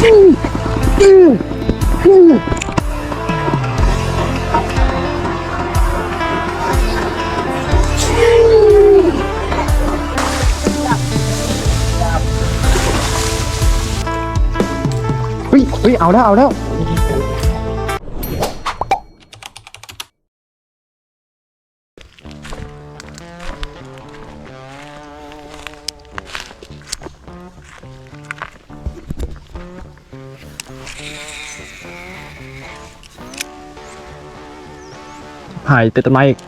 เฮ้ยเฮ้ยเอาแล้วเอาแล้ว หายติดต้นไม้อีก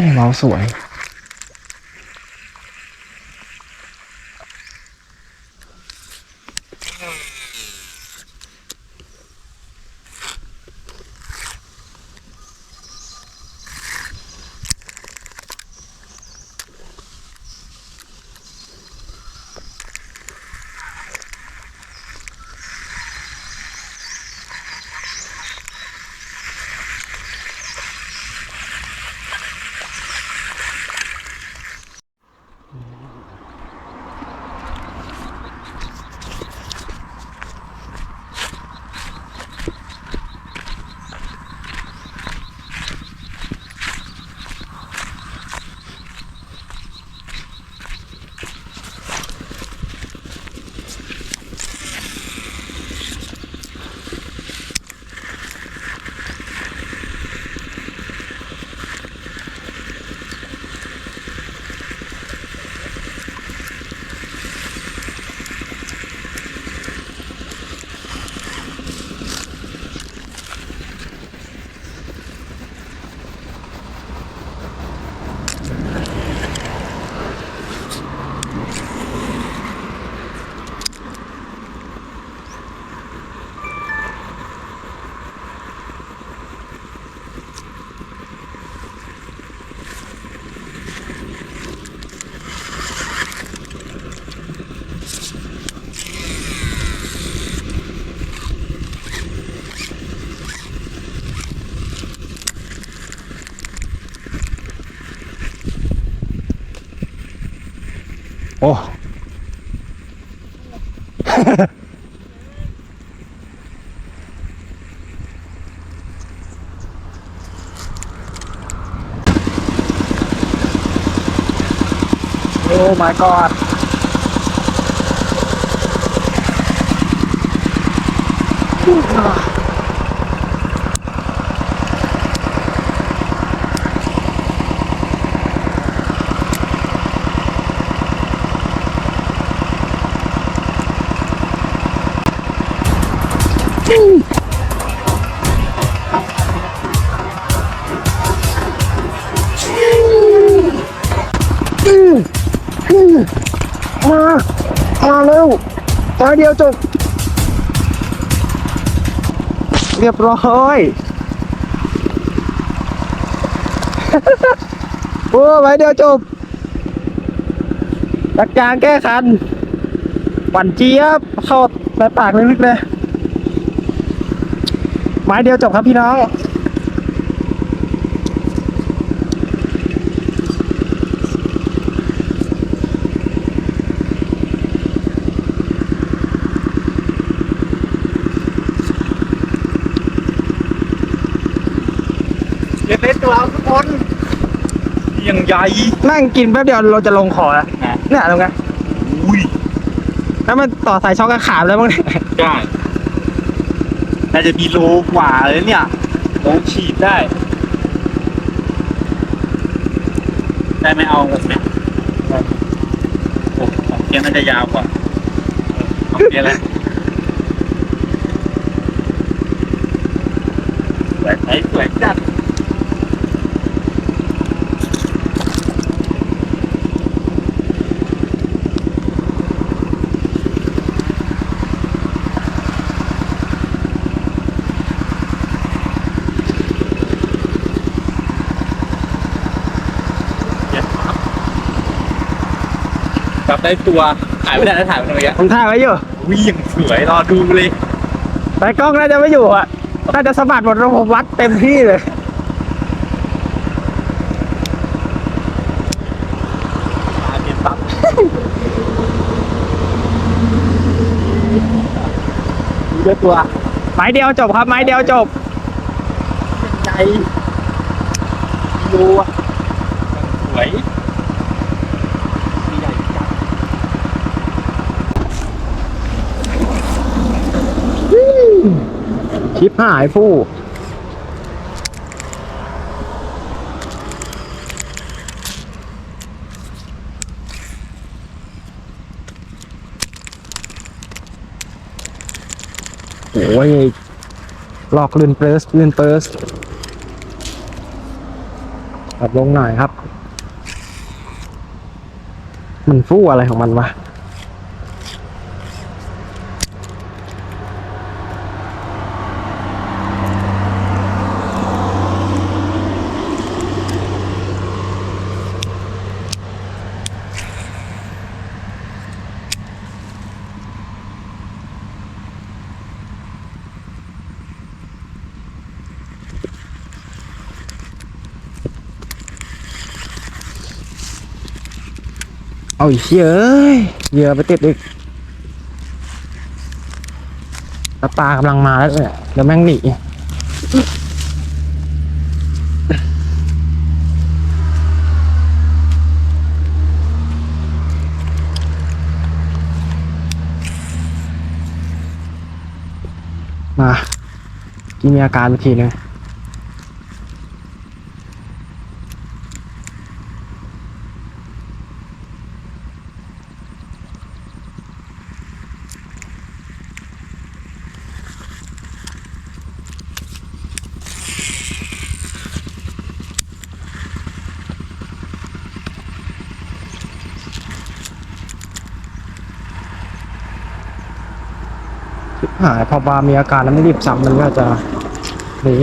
เฮ้ยเมาสวย โอ้โอ้ my god อื มมา มาเร็วตาเดียวจบ เรียบร้อยโอ้ไว้เดียวจบจักจางแก้คันหวันเจี๊ยบเข้าในปากลึกๆเลยไม้เดียวจบครับพี่น้อง เล็กๆตัวเราทุกคน ยังใหญ่นั่งกินแป๊บเดียวเราจะลงคอแล้วนะเนี่ยตรงไงอุ้ยแล้วมันต่อสายช็อกกับขาบแล้วมั้งเนี่ยได้น่าจะมีโลกว่าเลยเนี่ยโลฉีดได้ ได้ไหมเอาแบบเนี้ยโอ้ของเกียร์น่าจะยาวกว่าเออของเกียร์แล้วสวยไหมสวยจัด จับได้ตัวถ่ายไม่ได้แล้วถ่ายไปตรงนี้ผมถ่ายไว้อยู่ วิ่งสวยรอดูเลยแต่กล้องน่าจะไม่อยู่อะ น่าจะสะบัดหมดแล้วผมวัดเต็มที่เลยมาเปลี่ยนปั๊บเยอะตัวไม้เดียวจบครับ ไม้เดียวจบ ใจดูอะสวยใหญ่จัง ชิปหายฟู่โอ้ยหลอกลื่นเปิร์สลื่นเปิร์สปรับลงหน่อยครับ มันฟู่อะไรของมันวะ เอาอีกเยอะเหยื่อไปติดอีกแล้วปลากำลังมาแล้วเนี่ยเดี๋ยวแม่งหนีมากินมีอาการไปทีนึง หายพอบามีอาการแล้วไม่รีบซ้ำมันก็จะหนี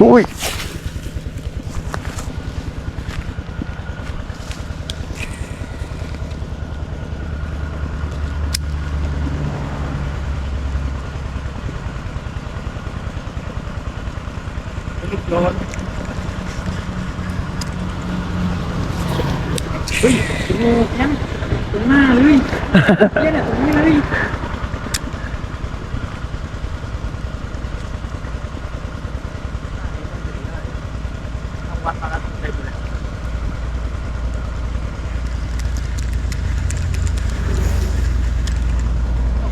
อุ้ย ลูกโดนเฮ้ยโอ้โหยังตรงหน้าเลยเนี่ยเนี่ยตรงนี้เลย วัดมาแล้วเต็มเลย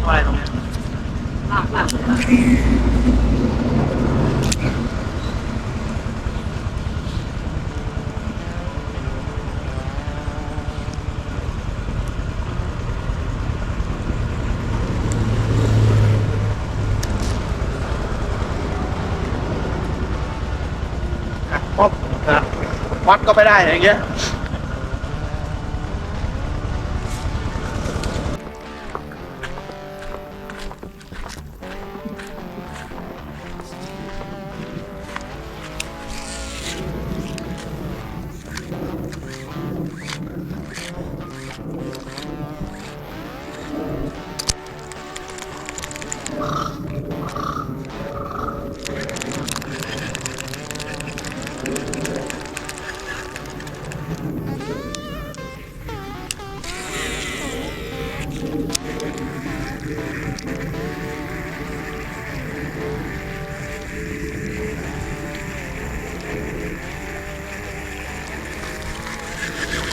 อะไรตรงนี้ลากลากป๊อบครับ วัดก็ไม่ได้อย่างเงี้ย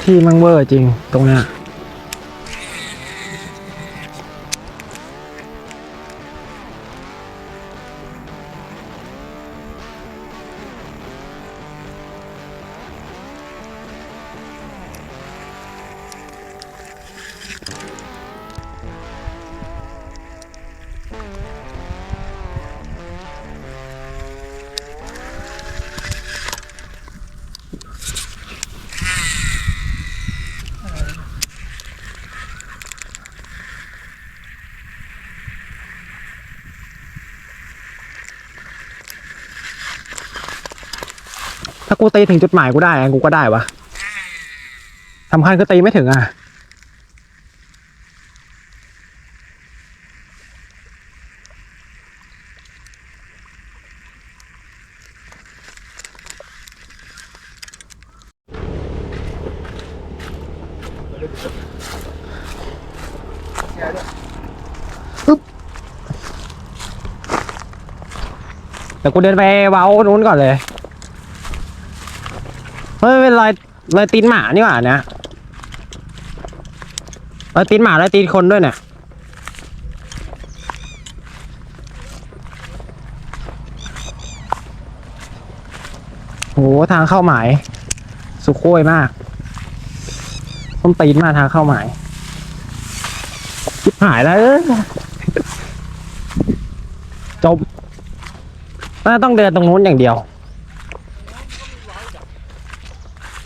ที่มั่งเวอร์จริงตรงเนี้ย กูตีถึงจุดหมายกูได้กูก็ได้วะสำคัญคือตีไม่ถึงอะเดี๋ยวกูเดินไปเว้านู้นก่อนเลย เฮ้ยเป็นรอยรอยตีนหมานี่หว่าเนี่ยรอยตีนหมารอยตีนคนด้วยเนี่ยโหทางเข้าหมาย สุโค้ยมากต้นตีนมาทางเข้าหมายหายแล้วจบน่าต้องเดินตรงนู้นอย่างเดียว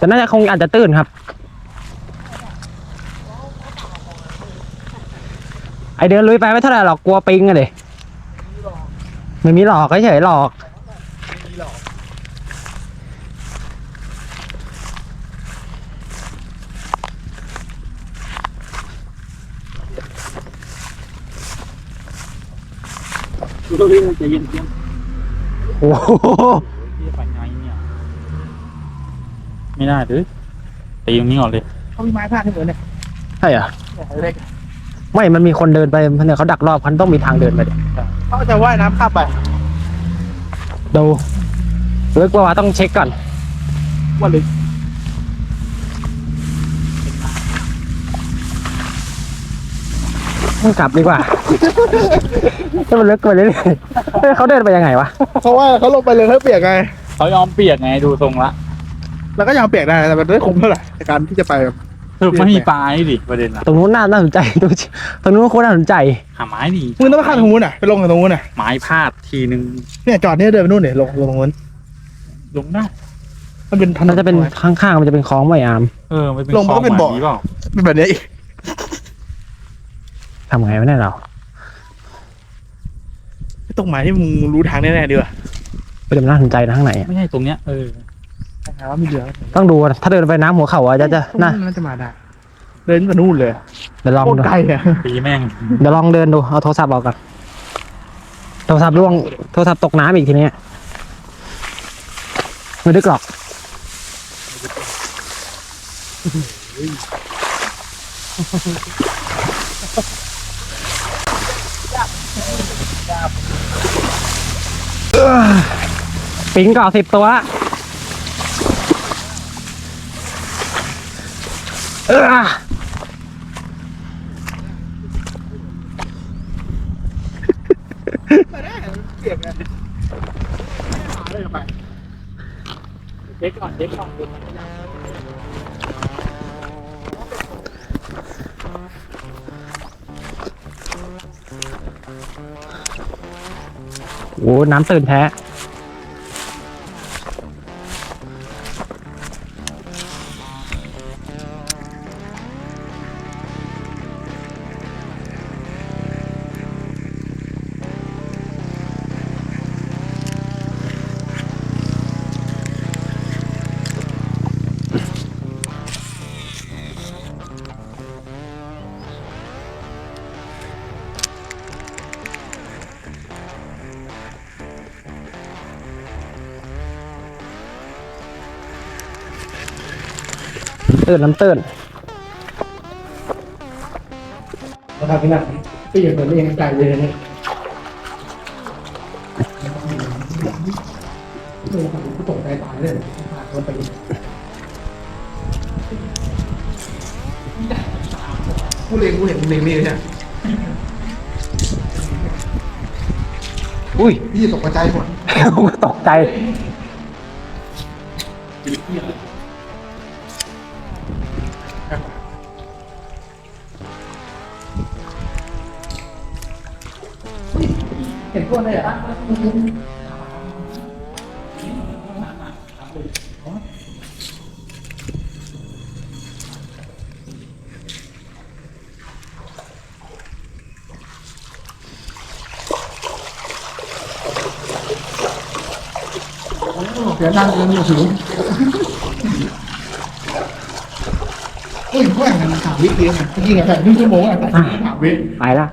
แต่น่าจะคงอาจจะตื้นครับ ไอเดินลุยไปไม่เท่าไหร่หรอกกลัวปิงอะเดไม่มีหลอกเฉยหลอกโอ้โห ที่จะไปไงเนี่ย ไม่ได้หรือตีตรงนี้ก่อนเลยเขามีไม้พาดให้เหมือนเนี่ยใช่เหรอเล็กไม่มันมีคนเดินไปเนี่ยเขาดักรอบเขาต้องมีทางเดินไปดิเขาจะว่ายน้ำข้ามไปดูลึกกว่าต้องเช็คก่อนว่าลึกต้องกลับดีกว่าถ้ามันลึกกว่านี้เลยเฮ้ยเขาเดินไปยังไงวะเขาว่าเขาลงไปเลยเขาเปียกไง เขายอมเปียกไงดูทรงละ แล้วก็ยอมเปียกได้แต่มันไม่คุ้มเท่าไหร่ในการที่จะไปแบบสรุปไม่มีปลาให้ดิประเด็นอะตรงนู้นน่าน่าสนใจดูสิตรงนู้นโคตรน่าสนใจหาไม้ดิมึงต้องไปข้ามตรงนู้นอะไปลงตรงนู้นอะไม้พาดทีนึงเนี่ยจอดเนี่ยเดินไปนู่นเนี่ยลงลงตรงนู้นลงได้มันเป็นถนมันนจะเป็นข้างๆมันจะเป็นคลองไวอามเออมันเป็นลงมันก็เป็นคลบ่อหมาเปล่าเป็นแบบเนี้ยอีกทำไงวะเนี่ยเราตรงหมายที่มึงรู้ทางแน่ๆดีกว่าไปดูน่าสนใจนะข้างในอะไม่ใช่ตรงเนี้ยเออ หาว่ามีเรือต้องดูอะถ้าเดินไปน้ำหัวเข่าอะจะจะน่าน่าจะมาได้เดินไปนู่นเลยเดี๋ยวลองโคตรดู ไกลอะตีแม่งเดี๋ยวลองเดินดู เอาโทรศัพท์ออกก่อน โทรศัพท์ร่วง โทรศัพท์ตกน้ำอีกทีเนี้ยไม่ดึกหรอกปิงก่อสิบตัว เออเปียกไงหาเลยไปเช็คก่อนเช็คก่อนโอ้น้ำตื่นแท้ ตื้นน้ำตื้นนะครับพี่นัทพี่อยู่ตัวนี้ยังไกลเลยเนี่ยกูตกใจตายเลยผ่านรถไปกูเล็งกูเห็นมึงเล็งนี่เนี่ยอุ้ยพี่ตกใจหมดตกใจ เสียดังเกินมือถือเฮ้ยแม่งมันสามวิเองอะจริงๆอะแต่ครึ่งชั่วโมงอะแต่สามวิ ไปละ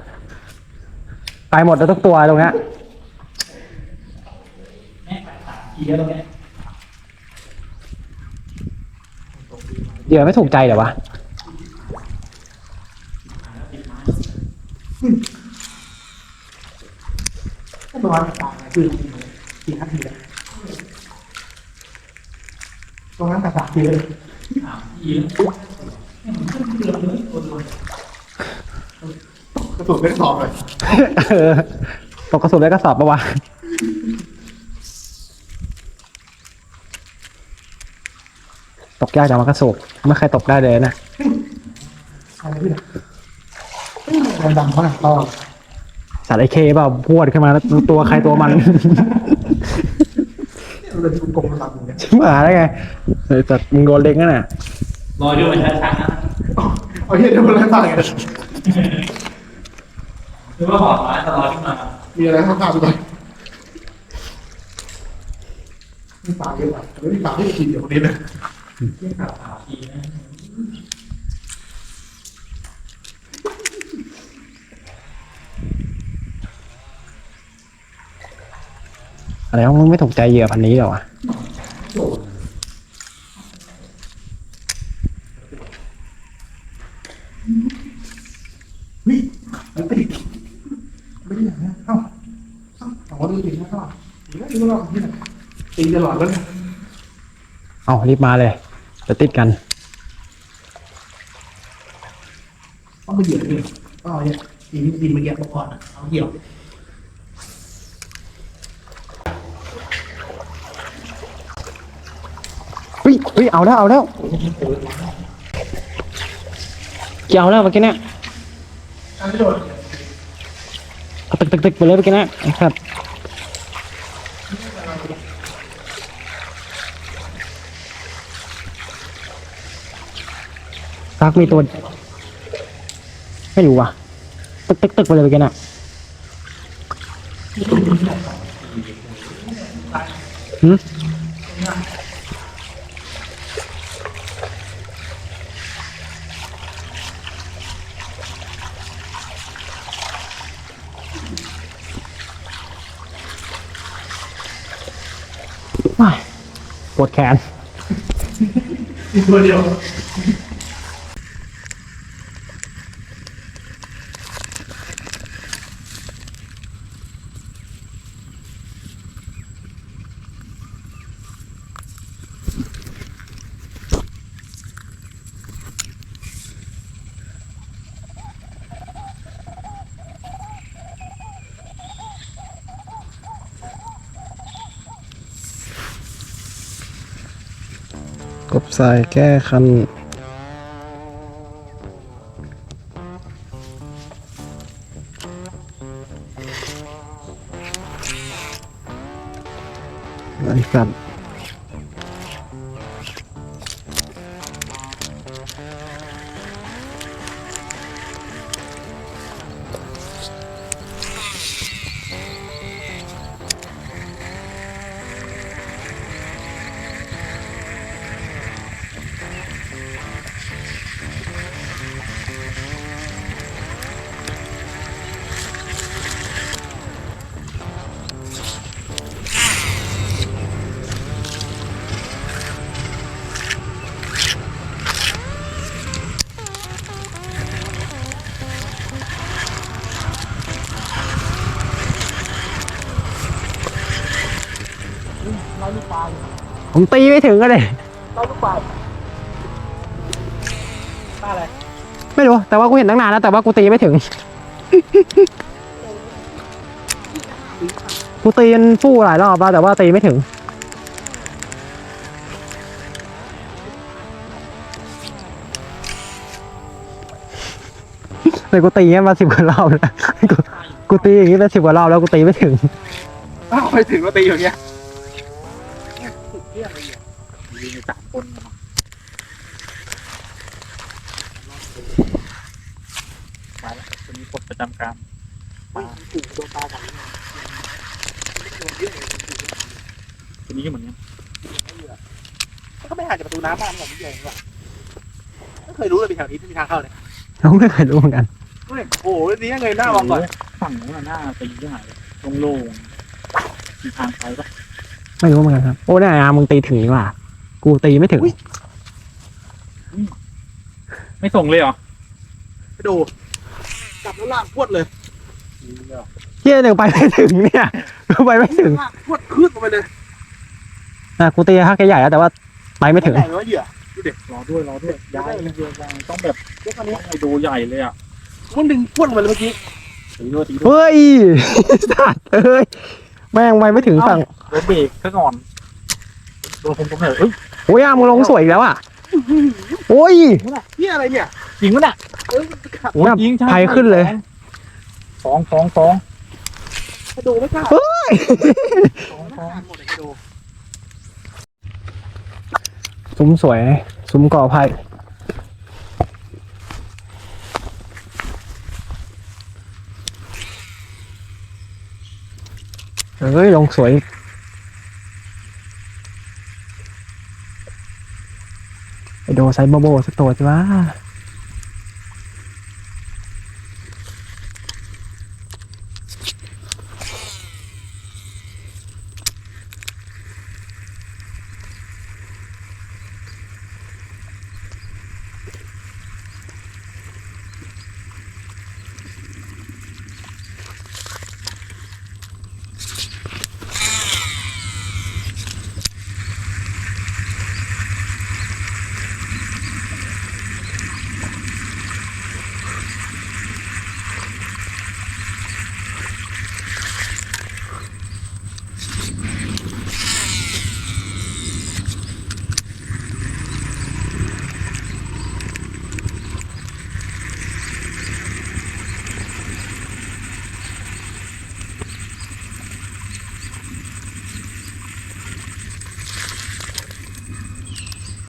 ไปหมดแล้วทุกตัวตรงเนี้ย เดี๋ยวไม่ถูกใจเดี๋ยววะ ก็ประมาณสามนาทีสี่นาทีเลยตรงนั้นแต่สามทีเลยกระสุนไม่สอบเลย เออตกกระสุนได้กระสอบปะวะ กยากจังวะกระสุนไม่เคยตกได้เลยนะอะไรพี่เนี่ยแรงดังมากต่อสัตว์ไอเคเปล่าพวดขึ้นมาแล้วตัวใครตัวมันเราจะกลมระดับอย่างเงี้ยชิบหายได้ไงเออแต่มึงโดนเล็งนั่นน่ะรอดูมันช้าๆนะเอาเฮียเดี๋ยวมันอะไรบ้างเนี่ยหรือว่าหอดร้ายตลอดขึ้นมามีอะไรข้างๆด้วยมีปากเยอะอะแล้วมีปากที่กินอยู่คนนี้นะ อะไรวะมึงไม่ถูกใจเหยื่อพันนี้เหรอวะเฮ้ยมันติดไม่ได้นะเอ้าเอ้าเอาดูติดนะเอ้าตีแล้วดูเราที่ไหนตีตลอดแล้วเนี่ยเอารีบมาเลย จะติดกันต้องไปเหยียบเลยก็เอาเนี่ยตีนี่ตีเมื่อกี้มาก่อนอะเอาเหยียบเฮ้ยเฮ้ยเอาแล้วเอาแล้วเกี่ยวแล้วเมื่อกี้เนี่ยอันนี้โดด เอาตึกตึกตึกไปเลยเมื่อกี้เนี่ยไอ้ครับ ซักมีตัว ไม่รู้ว่ะ ตึกตึกตึกไปเลยเมื่อกี้เนี่ยหืมปวดแขนมีตัวเดียว ทรายแก้คัน ผมตีไม่ถึงก็เลยเราลูกบาศปลาอะไร ไม่รู้ แต่ว่ากูเห็นตั้งนานแล้ว แต่ว่ากูตีไม่ถึง กูตีมันฟู่หลายรอบแล้วแต่ว่าตีไม่ถึงเลยกูตีอย่างเงี้ยมาสิบกว่ารอบแล้วกูกูตีอย่างงี้มาสิบกว่ารอบแล้วกูตีไม่ถึงอ้าวไปถึงเราตีอย่างเงี้ยมีมีสามคนนะมาแล้วคนนี้ปลดประจำการถูกโดนปลากัดคนนี้ก็เหมือนกันก็ไม่ห่างจากประตูน้ำบ้านของพี่ใหญ่หรอกไม่เคยรู้เลยมีแถวนี้ที่มีทางเข้าเนี่ยเราไม่เคยรู้เหมือนกันโอ้โหนี่ยังไงหน้ามองก่อนฝั่งนู้นน่ะหน้าตีที่ไหนโล่งๆมีทางไปปะไม่รู้เหมือนกันครับ โอ้เนี่ยอามึงตีถึงนี่หว่า กูตีไม่ถึงไม่ส่งเลยเหรอ ไปดูกลับแล้วลากพวดเลยเฮียหนึ่งไปไม่ถึงเนี่ยกูไปไม่ถึงลากพวดขึ้นลงไปเลยอะกูตีฮักใหญ่แล้วแต่ว่าไปไม่ถึง ใหญ่กว่าเหยื่อรอด้วยรอด้วยย้ายเลยย้ายต้องแบบเดี๋ยวตอนนี้ต้องให้ดูใหญ่เลยอะมันดึงพวดลงไปเลยเมื่อกี้ตีด้วยตีด้วยเฮ้ยสัตว์เอ้ย แม่งไปไม่ถึงฝั่ง โดนเบรกซะก่อนโดนผมผมเลยเอ้ย โอ้ยอามึงลงสวยอีกแล้วอะโอ้ยนี่อะไรเนี่ยจริงปะเนี่ยเออมันขับโอ้ยยิงใช่ไฟขึ้นเลยสองสองสองไปดูไม่กล้าเฮ้ยสองสองหมดเลยไปดูซุ้มสวย ซุ้มก่อไผ่เฮ้ย ลงสวย ไปดูไซส์โบโบสักตัวจ้า